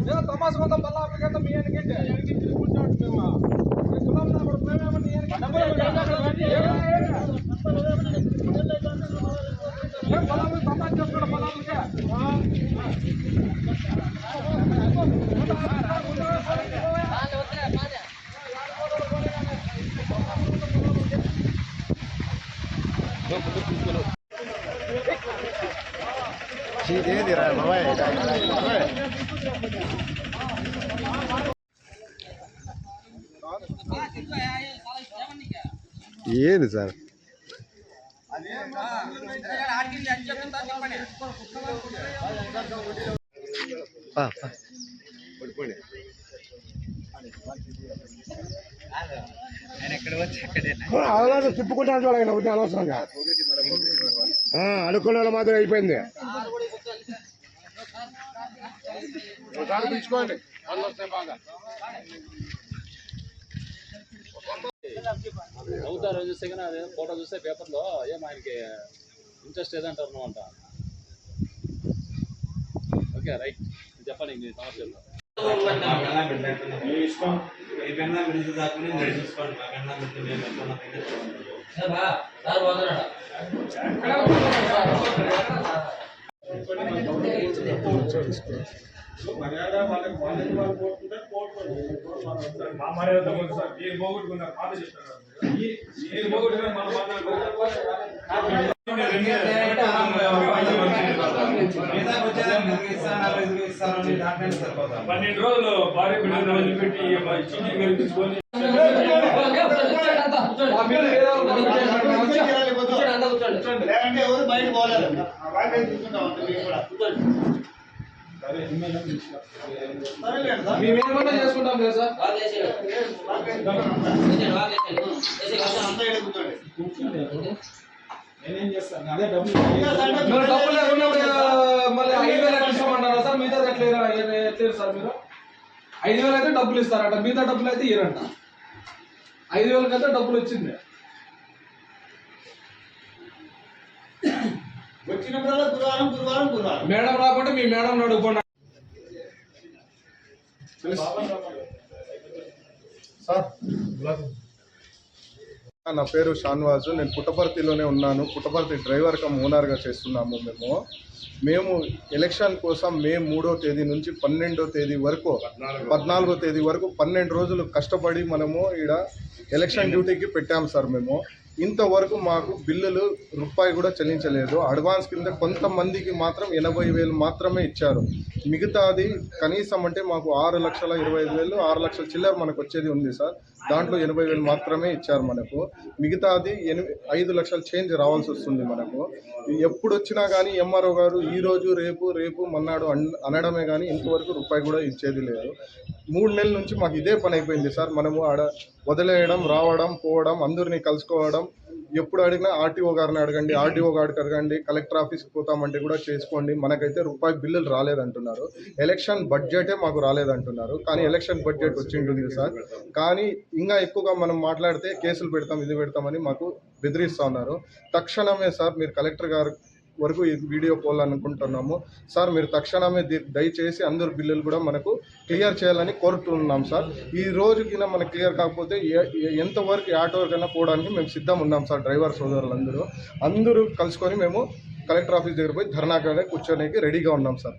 ఏదో తమాషా కొంత బల్ల అప్పటికంత మీ ఎనకంటే ఎనకి తిరుగుకుంటాడు మేము? ఎనక ఏం బలాలు ఏంది సార్? తిప్పుకుంటాను చూడాలి ఒకటి అనవసరంగా. ఆ, అనుకున్న వాళ్ళు మాత్రం అయిపోయింది. ఒకసారి తీసుకోండి వస్తాయి బాగా అవుతారు చూస్తే కానీ అదే ఫోటో చూస్తే పేపర్లో ఏం ఆయనకి ఇంట్రెస్ట్ ఏదంటారు అంట ఓకే రైట్ చెప్పండి మీ సమస్యలు మా మీరు పన్నెండు రోజులు భార్య బిడ్డలు వదిలిపెట్టి చిన్ని గెలిపించుకొని లేదంటే ఎవరు బయట పోలేదు కూడా మేమేమన్నా చేసుకుంటాం కదా సార్? ఇక్కడ కూర్చోండి మీరు డబ్బులు లేకున్నప్పుడు మళ్ళీ ఐదు వేలు ఇస్తామంటారా సార్? మిగతా ఎట్లా ఎట్లేరు సార్ మీరు? ఐదు వేలు అయితే డబ్బులు ఇస్తారంట. మిగతా డబ్బులు అయితే ఇయ్యరంట. ఐదు వేలకి అయితే డబ్బులు వచ్చింది. వచ్చినప్పుడల్లా గురువారం గురువారం గురువారం. మేడం రాకుంటే మీ మేడం అడుగుకోండి నా పేరు షాన్వాజు. నేను పుట్టపర్తిలోనే ఉన్నాను. పుట్టపర్తి డ్రైవర్ కమ్ ఓనర్గా చేస్తున్నాము మేము. మేము ఎలక్షన్ కోసం మే మూడో తేదీ నుంచి పన్నెండో తేదీ వరకు పద్నాలుగో తేదీ వరకు పన్నెండు రోజులు కష్టపడి మనము ఈడ ఎలక్షన్ డ్యూటీకి పెట్టాము సార్ మేము. ఇంతవరకు మాకు బిల్లులు రూపాయి కూడా చెల్లించలేదు. అడ్వాన్స్ కింద కొంతమందికి మాత్రం ఎనభై వేలు మాత్రమే ఇచ్చారు. మిగతాది కనీసం అంటే మాకు ఆరు లక్షల ఇరవై ఐదు వేలు ఆరు లక్షల చిల్లర మనకు వచ్చేది ఉంది సార్. దాంట్లో ఎనభై వేలు మాత్రమే ఇచ్చారు మనకు. మిగతాది ఎనిమిది ఐదు లక్షల చేంజ్ రావాల్సి వస్తుంది మనకు. ఎప్పుడు వచ్చినా కానీ ఎంఆర్ఓ గారు ఈరోజు రేపు రేపు మన్నాడు అన్- అనడమే కానీ ఇంతవరకు రూపాయి కూడా ఇచ్చేది లేదు. మూడు నెలల నుంచి మాకు ఇదే పని అయిపోయింది సార్. మనము ఆడ వదిలేయడం రావడం పోవడం అందరినీ కలుసుకోవడం ఎప్పుడు అడిగినా ఆర్టీఓ గారిని అడగండి ఆర్టీఓ గారికి అడగండి కలెక్టర్ ఆఫీస్కి పోతామంటే కూడా చేసుకోండి. మనకైతే రూపాయి బిల్లులు రాలేదంటున్నారు. ఎలక్షన్ బడ్జెటే మాకు రాలేదంటున్నారు. కానీ ఎలక్షన్ బడ్జెట్ వచ్చింటుంది సార్ కానీ ఇంకా ఎక్కువగా మనం మాట్లాడితే కేసులు పెడతాం ఇది పెడతామని మాకు బెదిరిస్తూ ఉన్నారు. తక్షణమే సార్ మీరు కలెక్టర్ గారు వరకు ఈ వీడియో పోవాలనుకుంటున్నాము సార్ మీరు తక్షణమే దయచేసి అందరు బిల్లులు కూడా మనకు క్లియర్ చేయాలని కోరుతున్నాం సార్. ఈ రోజు కింద మనకు క్లియర్ కాకపోతే ఎంతవరకు ఆటో కన్నా పోవడానికి మేము సిద్ధం ఉన్నాం సార్ డ్రైవర్ సోదరులందరూ. అందరూ కలుసుకొని మేము కలెక్టర్ ఆఫీస్ దగ్గర పోయి ధర్నా కూర్చోడానికి రెడీగా ఉన్నాం సార్.